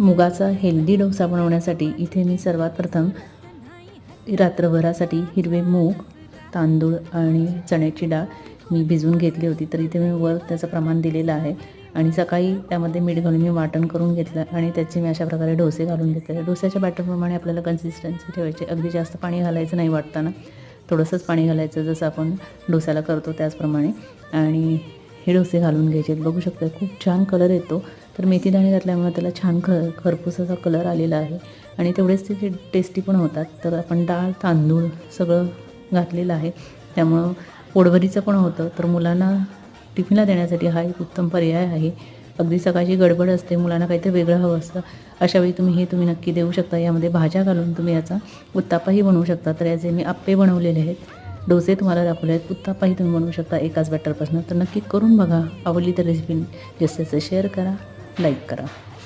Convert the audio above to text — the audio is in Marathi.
मुगाचा हेल्दी डोसा बनवण्यासाठी इथे मी सर्वात प्रथम रात्रभरासाठी हिरवे मूग तांदूळ आणि चण्याची डाळ मी भिजवून घेतली होती. तर इथे मी वर त्याचं प्रमाण दिलेलं आहे आणि सकाळी त्यामध्ये मीठ घालून मी वाटण करून घेतलं आणि त्याचे मी अशा प्रकारे डोसे घालून घेतले. डोस्याच्या बॅटरप्रमाणे आपल्याला कन्सिस्टन्सी ठेवायची अगदी जास्त पाणी घालायचं नाही वाटताना. थोडंसंच पाणी घालायचं जसं आपण डोस्याला करतो त्याचप्रमाणे. आणि हे डोसे घालून घ्यायचे. बघू शकता खूप छान कलर येतो. तर मेथी दाणे घातल्यामुळे त्याला छान ख खरपूसाचा कलर आलेला आहे. आणि तेवढेच ते टेस्टी पण होतात. तर आपण डाळ तांदूळ सगळं घातलेलं आहे. त्यामुळं पोडभरीचं पण होतं. तर मुलांना टिफिनला देण्यासाठी हा एक उत्तम पर्याय आहे. अगदी सकाळची गडबड असते. मुलांना काहीतरी वेगळं हवं असतं. अशावेळी तुम्ही हे तुम्ही नक्की देऊ शकता. यामध्ये भाज्या घालून तुम्ही याचा उत्तापाही बनवू शकता. तर याचे मी आप्पे बनवलेले आहेत. डोसे तुम्हाला दाखवले आहेत. उत्तापाही तुम्ही बनवू शकता एकाच बॅटरपासून तर नक्की करून बघा. आवडली तर रेसिपी जास्तीत जास्त शेअर करा. लाईक करा.